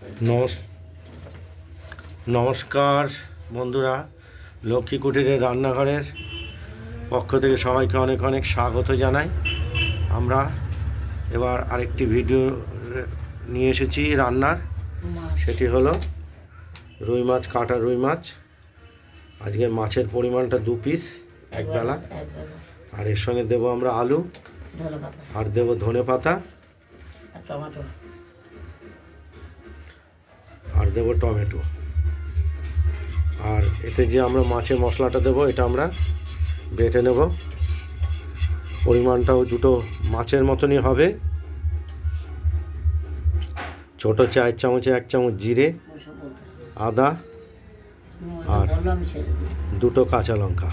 নমস নমস্কার বন্ধুরা লক্ষ্মী কুটিরের রান্নাঘরের পক্ষ থেকে সবাইকে অনেক অনেক স্বাগত জানাই। আমরা এবার আরেকটি ভিডিও নিয়ে এসেছি রান্নার। সেটি হলো রুই মাছ কাটা রুই মাছ। আজকে মাছের পরিমাণটা দু পিস একবেলা আর এর সঙ্গে দেবো আমরা আলু। আর দেবো ধনে পাতা টমেটো। আর দেবো টমেটো। আর এতে যে আমরা মাছের মশলাটা দেবো, এটা আমরা বেটে নেব। পরিমাণটাও দুটো মাছের মতনই হবে। ছোট চার চামচে এক চামচ জিরে, আদা আর? দুটো কাঁচা লঙ্কা।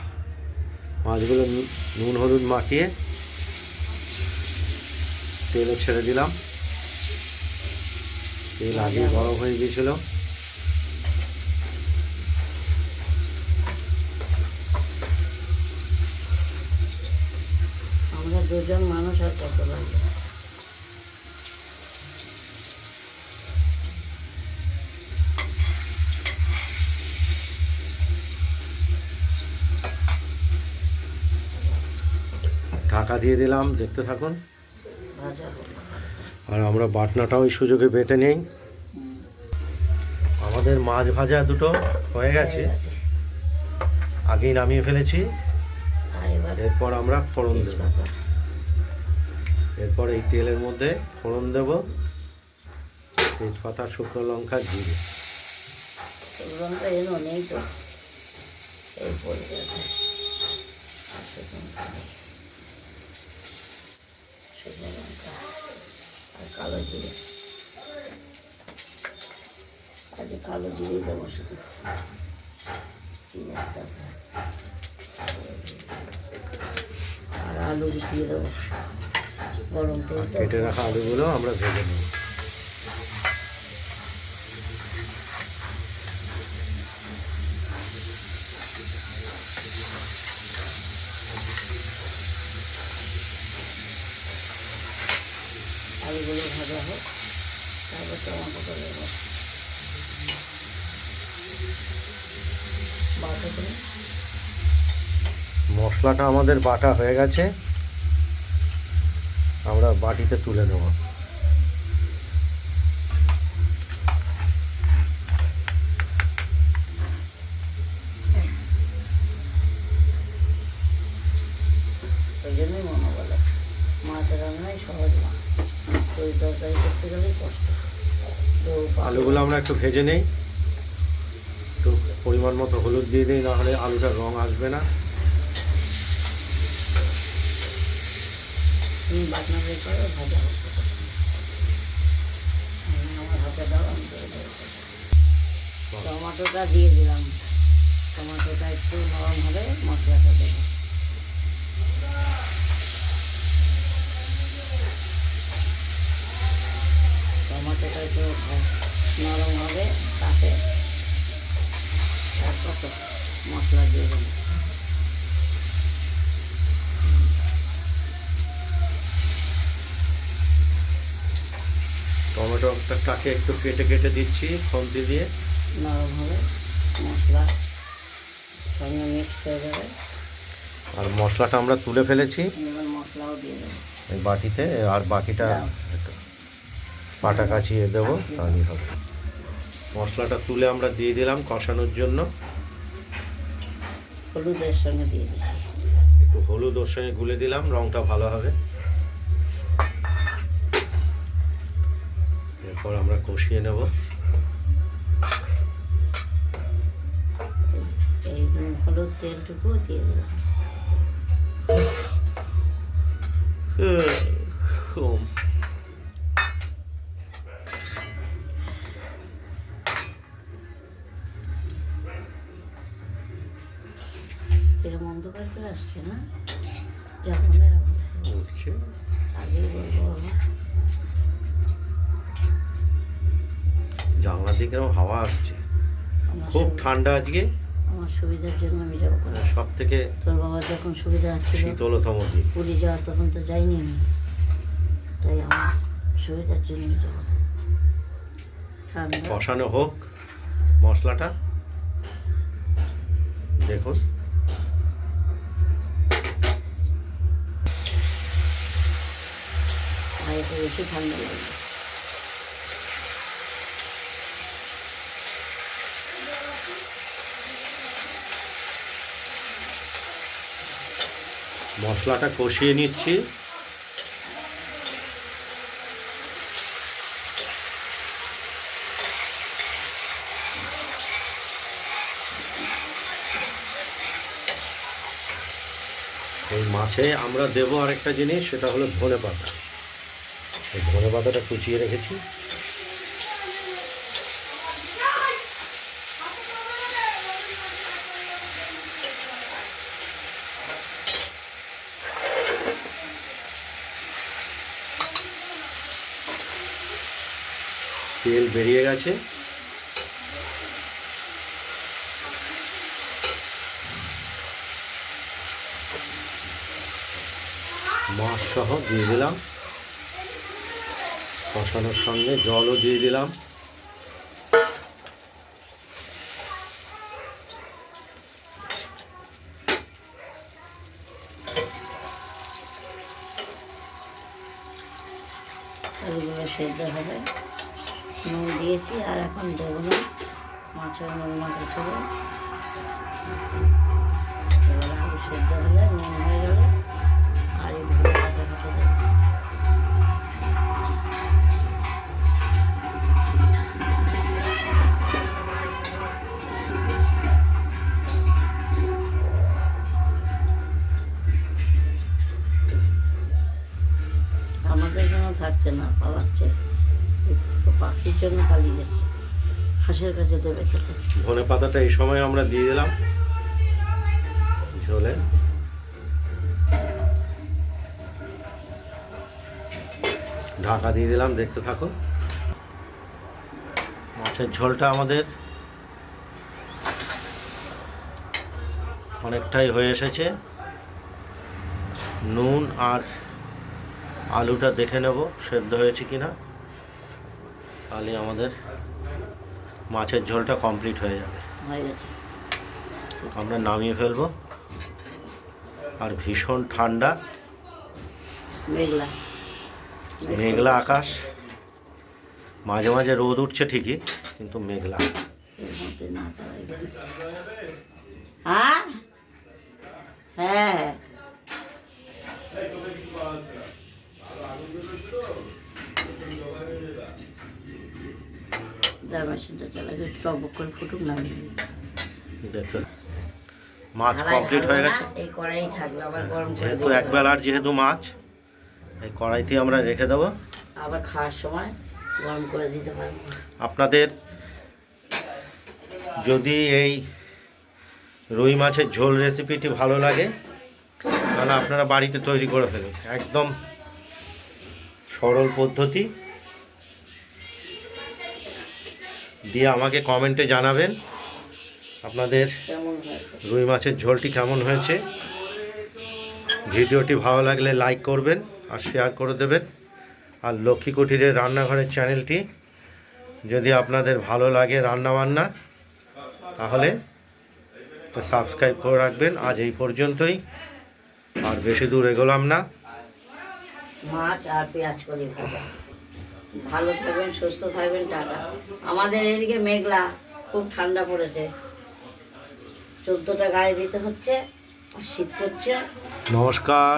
মাছগুলো নুন হলুদ মাখিয়ে তেলে ছেড়ে দিলাম। তেল আগে গরম হয়ে গিয়েছিল। আমরা দুজন মানুষ আর কত লাগবে ঢাকা দিয়ে দিলাম দেখতে থাকুন। আর আমরা বাটনাটাও এই সুযোগে বেটে নেই। আমাদের মাছ ভাজা দুটো হয়ে গেছে। আগেই নামিয়ে ফেলেছি। এরপর আমরা ফোড়ন দেব। এরপর এই তেলের মধ্যে ফোড়ন দেব। তেজপাতা শুকনো লঙ্কা জিরে। শুকনো লঙ্কা। আর কালো জিরে। আজকে কালো জিরেই দেবো শুধু। পেঁয়াজ দেবো। আর আলু দিয়ে দেবো। গরম তেল কেটে রাখা আলুগুলো আমরা ভেজে নেব আলুগুলো ভাজা হোক তারপর টমাটোটা দেবো। বাটা করে। মশলাটা আমাদের বাটা হয়ে গেছে। আমরা বাটিতে তুলে নেব। ওই জন্যই মনে বলে মাছ রান্নাই সহজ তরকারি করতে কষ্ট। তো আলুগুলো আমরা একটু ভেজে নেই। একটু পরিমাণ মতো হলুদ দিয়ে দিই নাহলে আলুটার রং আসবে না। তুমি বাটনা বের করো ভাজা আমার হাতে দাও আমি করে টমাটোটা দিয়ে দিলাম। টমাটোটা একটু নরম হলে মশলাটা দেবো। টমাটোটা একটু নরম হবে তাতে তারপর তো মশলা দিয়ে দেবো টমেটোটাকে একটু কেটে কেটে দিচ্ছি খন্তি দিয়ে। নরম হবে মশলা সঙ্গে মিক্স করে দেবে। আর মশলাটা আমরা তুলে ফেলেছি। মশলাও দিয়ে দেবো। এই বাটিতে আর বাকিটা একটু। পাটা কাছিয়ে দেবো তাহলেই হবে। মশলাটা তুলে আমরা দিয়ে দিলাম কষানোর জন্য। হলুদের সঙ্গে দিয়ে দিচ্ছি। একটু হলুদ ওর সঙ্গে গুলে দিলাম রংটা ভালো হবে। এরপর আমরা কষিয়ে নেব। হলুদ তেলটুকু দিয়ে দিলাম। এরকম অন্ধকার চলে আসছে না? উঠছে। বলব বাবা। জানলা দিকে এরকম হাওয়া আসছে। খুব ঠান্ডা আজকে। আমার সুবিধার জন্য আমি যাব করে সব থেকে তোর বাবার যখন সুবিধা ছিল শীতলতম দিন। পুরী যাওয়ার তখন তো যাইনি আমি। তাই আমার সুবিধার জন্য যাব ঠান্ডা। কষানো হোক মশলাটা। দেখুন। একটু বেশি ঠান্ডা মশলাটা কষিয়ে নিচ্ছি। এই মাছে আমরা দেবো আরেকটা জিনিস, সেটা হলো ধনে পাতা এই ধনে পাতাটা কুচিয়ে রেখেছি। তেল বেরিয়ে গেছে। মাছ সহ দিয়ে দিলাম। কষানোর সঙ্গে জলও দিয়ে দিলাম। এগুলো সেদ্ধ হবে। নুন দিয়েছি আর এখন দেবো না, মাছের নুন মাখা থাকছে না পালাচ্ছে পাখির জন্য পালিয়ে যাচ্ছে। হাঁসের কাছে দেবে খেতে ধনে পাতাটা এই সময় আমরা দিয়ে দিলাম। ঝোলে। ঢাকা দিয়ে দিলাম, দেখতে থাকো। মাছের ঝোলটা আমাদের অনেকটাই হয়ে এসেছে। নুন আর আলুটা দেখে নেব সেদ্ধ হয়েছে কি না তাহলে আমাদের মাছের ঝোলটা কমপ্লিট হয়ে যাবে। আমরা নামিয়ে ফেলব। আর ভীষণ ঠান্ডা। মেঘলা। মেঘলা আকাশ। মাঝে মাঝে রোদ উঠছে ঠিকই কিন্তু মেঘলা। হ্যাঁ হ্যাঁ। যা মেশিনটা চালাই টক করে ফুটুক নামিয়ে দিই। মাছ কমপ্লিট হয়ে গেছে। এই কড়াই থাকবে আবার গরম করে যেহেতু একবেলার যেহেতু মাছ এই কড়াইতে আমরা রেখে দেবো। আবার খাওয়ার সময় গরম করে দিতে পারব। আপনাদের যদি এই রুই মাছের ঝোল রেসিপিটি ভালো লাগে তাহলে আপনারা বাড়িতে তৈরি করে ফেলুন। একদম সরল পদ্ধতি। দিয়ে আমাকে কমেন্টে জানাবেন। আপনাদের রুই মাছের ঝোলটি কেমন হয়েছে? ভিডিওটি ভালো লাগলে লাইক করবেন আর শেয়ার করে দেবেন। আর লক্ষ্মী কুটিরের রান্নাঘরের চ্যানেলটি যদি আপনাদের ভালো লাগে রান্নাবান্না তাহলে সাবস্ক্রাইব করে রাখবেন। আজ এই পর্যন্তই। আর বেশি দূর এগোলাম না। মাছ আর পেঁয়াজ করি ভাজা। ভালো থাকবেন সুস্থ থাকবেন টাটা। আমাদের এদিকে মেঘলা খুব ঠান্ডা পড়েছে। চোদ্দটা গায়ে দিতে হচ্ছে আর শীত করছে। নমস্কার।